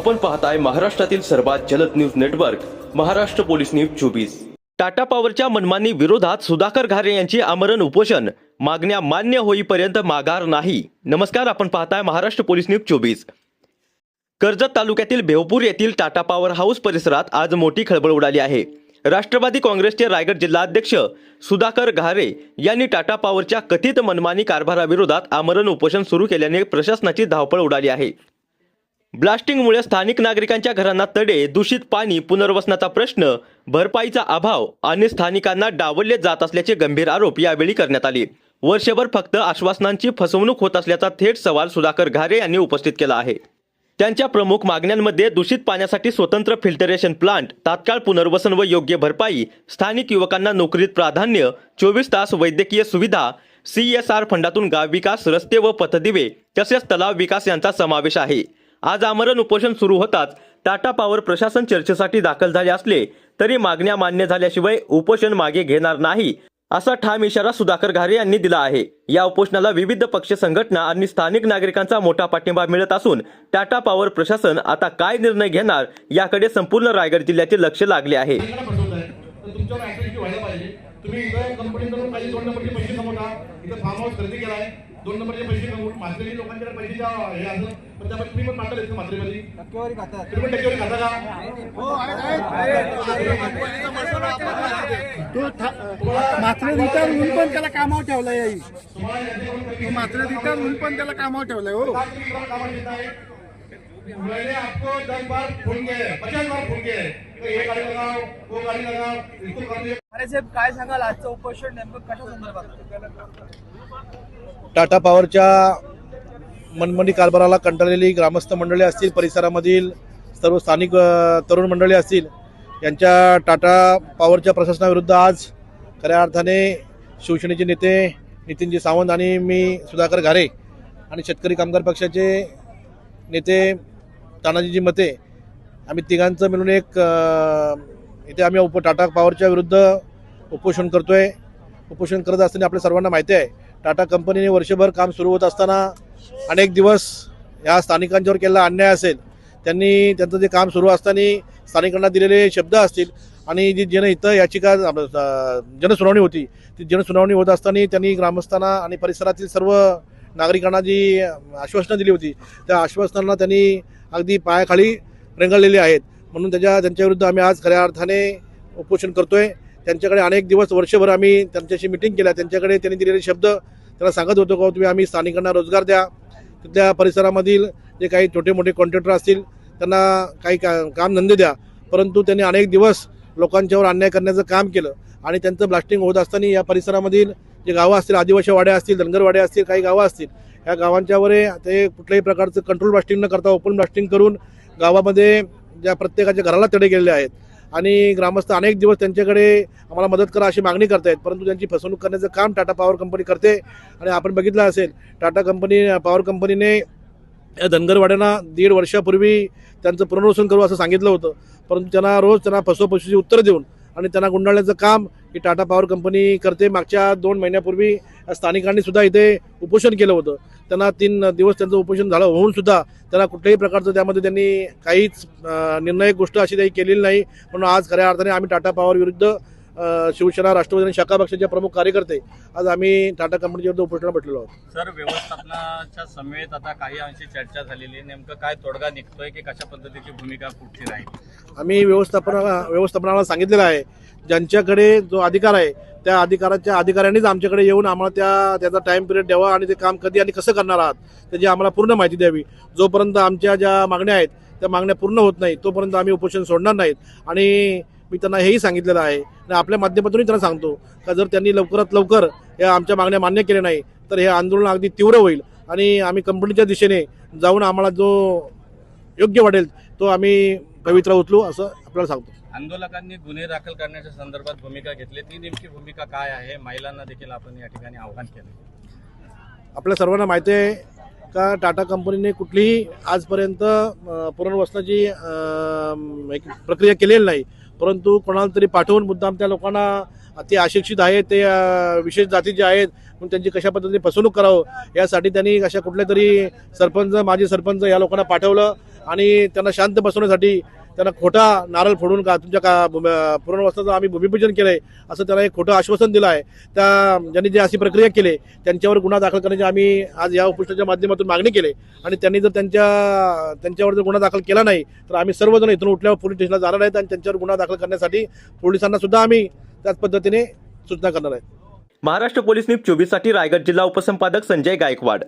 आपण पाहताय महाराष्ट्रातील सर्वात जलद news network Maharashtra police news चोवीस. टाटा पॉवरच्या मनमानी विरोधात सुधाकर घारे यांची आमरण उपोषण मागण्या मान्य होईपर्यंत माघार नाही. नमस्कार आपण पाहताय महाराष्ट्र पोलीस न्यूज चोवीस. कर्जत तालुक्यातील भेवपूर येथील टाटा पॉवर हाऊस परिसरात आज मोठी खळबळ उडाली आहे. राष्ट्रवादी काँग्रेसचे रायगड जिल्हाध्यक्ष सुधाकर घारे यांनी टाटा पॉवरच्या कथित मनमानी कारभाराविरोधात आमरण उपोषण सुरू केल्याने प्रशासनाची धावपळ उडाली आहे. ब्लास्टिंगमुळे स्थानिक नागरिकांच्या घरांना तडे दूषित पाणी पुनर्वसनाचा प्रश्न भरपाईचा अभाव आणि स्थानिकांना डावलले जात असल्याचे गंभीर आरोप यावेळी करण्यात आले. वर्षभर फक्त आश्वासनांची फसवणूक होत असल्याचा थेट सवाल सुधाकर घारे यांनी उपस्थित केला आहे. त्यांच्या प्रमुख मागण्यांमध्ये दूषित पाण्यासाठी स्वतंत्र फिल्टरेशन प्लांट तात्काळ पुनर्वसन व योग्य भरपाई स्थानिक युवकांना नोकरीत प्राधान्य चोवीस तास वैद्यकीय सुविधा सी एस आर फंडातून गाव विकास रस्ते व पथदिवे तसेच तलाव विकास यांचा समावेश आहे. आज आमरण उपोषण सुरू होताच टाटा पॉवर प्रशासन चर्चेसाठी दाखल झाले असले तरी मागण्या मान्य झाल्याशिवाय उपोषण मागे घेणार नाही असा ठाम इशारा सुधाकर घारे यांनी दिला आहे. या उपोषणाला विविध पक्ष संघटना आणि स्थानिक नागरिकांचा मोठा पाठिंबा मिळत असून टाटा पॉवर प्रशासन आता काय निर्णय घेणार याकडे संपूर्ण रायगड जिल्ह्याचे लक्ष लागले आहे. तुम्ही इथं कंपनीकडून काही दोन पैसे कमवता इथं फार्म हाऊस खरेदी केलाय. दोन नंबरचे पैसे कमवून मास्टरी लोकांकडे पैसे द्या हे असं. पण त्यामुळे तुम्ही पण पाठवले का मात्रेमध्ये टक्केवारी खातात. तुम्ही पण टक्केवारी खाता का? तो मात्र रिटर्न म्हणून पण त्याला कामावर ठेवलाय आई. तो मात्र रिटर्न म्हणून पण त्याला कामावर ठेवलाय हो. है? मैंने आपको दस बार फोन किया है पचास बार फोन किया है तो ये गाड़ी लगाओ वो गाड़ी लगाओ इसको कर दिया अरे साहेब काय सांगाल? आजचं उपोषण नेमकं कशा संदर्भात? टाटा पॉवरच्या मनमनी कारभाराला कंटाळलेली ग्रामस्थ मंडळी असतील परिसरामधील सर्व स्थानिक तरुण मंडळी असतील यांच्या टाटा पॉवरच्या प्रशासनाविरुद्ध आज खऱ्या अर्थाने शिवसेनेचे नेते नितीनजी सावंत आणि मी सुधाकर घारे आणि शेतकरी कामगार पक्षाचे नेते तानाजीजी मते आम्ही तिघांचं मिळून एक इथे आम्ही उप टाटा पॉवरच्या विरुद्ध उपोषण करतोय. उपोषण करत असताना आपल्या सर्वांना माहिती आहे टाटा कंपनीने वर्षभर काम सुरू होत असताना अनेक दिवस या स्थानिकांच्यावर केलेला अन्याय असेल त्यांनी त्यांचं जे काम सुरू असताना स्थानिकांना दिलेले शब्द असतील आणि जी जन इथं याचिका जनसुनावणी होती ती जनसुनावणी होत असताना त्यांनी ग्रामस्थांना आणि परिसरातील सर्व नागरिकांना जी आश्वासनं दिली होती त्या आश्वासनांना त्यांनी अगदी पायाखाली रेंगाळलेली आहेत. म्हणून त्याच्या त्यांच्याविरुद्ध आम्ही आज खऱ्या अर्थाने उपोषण करतोय. त्यांच्याकडे अनेक दिवस वर्षभर आम्ही त्यांच्याशी मिटिंग केल्या. त्यांच्याकडे त्यांनी दिलेले शब्द त्यांना सांगत होतो का तुम्ही आम्ही स्थानिकांना रोजगार द्या. तिथल्या परिसरामधील जे काही छोटे मोठे कॉन्ट्रॅक्टर असतील त्यांना काही का कामधंदे द्या. परंतु त्यांनी अनेक दिवस लोकांच्यावर अन्याय करण्याचं काम केलं. आणि त्यांचं ब्लास्टिंग होत असताना या परिसरामधील जे गावं असतील आदिवासी वाड्या असतील धनगरवाड्या असतील काही गावं असतील या गावांच्यावर ते कुठल्याही प्रकारचं कंट्रोल ब्लास्टिंग न करता ओपन ब्लास्टिंग करून गावामध्ये ज्या प्रत्येकाच्या घराला तडे गेलेले आहेत. आणि ग्रामस्थ अनेक दिवस त्यांच्याकडे आम्हाला मदत करा अशी मागणी करतायत. परंतु त्यांची फसवणूक करण्याचं काम टाटा पॉवर कंपनी करते. आणि आपण बघितलं असेल टाटा कंपनी पॉवर कंपनीने या धनगरवाड्यांना दीड वर्षापूर्वी त्यांचं पुनर्वसन करू असं सांगितलं होतं. परंतु त्यांना रोज त्यांना फसवफसवीची उत्तरं देऊन आणि त्यांना गुंडाळण्याचं काम ही टाटा पॉवर कंपनी करते. मागच्या दोन महिन्यापूर्वी स्थानिकांनी सुद्धा इथे उपोषण केलं होतं. त्यांना तीन दिवस त्यांचं उपोषण झालं होऊन सुद्धा त्यांना कुठल्याही प्रकारचं त्यामध्ये त्यांनी काहीच निर्णय निर्णायक गोष्ट अशी काही केलेली नाही. म्हणून आज खऱ्या अर्थाने आम्ही टाटा पॉवर विरुद्ध शिवसेना राष्ट्रवादी आणि शाखा पक्षाचे प्रमुख कार्यकर्ते आज आम्ही टाटा कंपनीच्या विरुद्ध उपोषणाला भेटलेलो आहोत. सर व्यवस्थापनाच्या समेत आता काही अंशी चर्चा झालेली आहे. नेमकं काय तोडगा निघतोय की कशा पद्धतीची भूमिका पुढची राहील? आम्ही व्यवस्थापनाला व्यवस्थापनाला सांगितलेलं आहे. ज्यांच्याकडे जो अधिकार आहे त्या अधिकाराच्या अधिकाऱ्यांनीच आमच्याकडे येऊन आम्हाला त्या त्याचा टाइम पिरियड द्यावा आणि ते काम कधी आणि कसं करणार आहात त्याची आम्हाला पूर्ण माहिती द्यावी. जोपर्यंत आमच्या ज्या मागण्या आहेत त्या मागण्या पूर्ण होत नाहीत तोपर्यंत आम्ही उपोषण सोडणार नाहीत. आणि मी त्यांना हेही सांगितलेलं आहे आणि आपल्या माध्यमातूनही त्यांना सांगतो का जर त्यांनी लवकरात लवकर या आमच्या मागण्या मान्य केल्या नाही तर हे आंदोलन अगदी तीव्र होईल आणि आम्ही कंपनीच्या दिशेने जाऊन आम्हाला जो योग्य वाटेल तो आम्ही पवित्रा उचलू असं आपल्याला सांगतो. आंदोलकांनी गुन्हे दाखल करण्याच्या संदर्भात भूमिका घेतली. ती नेमकी भूमिका काय आहे? महिलांना देखील आपण या ठिकाणी आव्हान केलं आपल्या सर्वांना माहिती आहे का टाटा कंपनीने कुठलीही आजपर्यंत पुनर्वसनाची एक प्रक्रिया केलेली नाही. परंतु कोणाला तरी पाठवून मुद्दाम त्या लोकांना ते अशिक्षित आहेत ते विशेष जातीचे आहेत म्हणून त्यांची कशा पद्धतीने फसवणूक करावं यासाठी त्यांनी अशा कुठल्या तरी सरपंच माजी सरपंच या लोकांना पाठवलं आणि त्यांना शांत बसवण्यासाठी त्यांना खोटा नारळ फोडून का तुमच्या का भूम- आम्ही भूमिपूजन केलंय असं त्यांना एक खोटं आश्वासन दिलं आहे. त्या ज्यांनी जे अशी प्रक्रिया केली त्यांच्यावर गुन्हा दाखल करण्याची आम्ही आज या उपोषणाच्या माध्यमातून मागणी केली. आणि त्यांनी जर त्यांच्या त्यांच्यावर जर गुन्हा दाखल केला नाही तर आम्ही सर्वजण इथून उठल्यावर पोलीस स्टेशनला जाणार आहेत आणि त्यांच्यावर गुन्हा दाखल करण्यासाठी पोलिसांना सुद्धा आम्ही त्याच पद्धतीने सूचना करणार आहेत. महाराष्ट्र पोलीस न्यूज चोवीससाठी रायगड जिल्हा उपसंपादक संजय गायकवाड.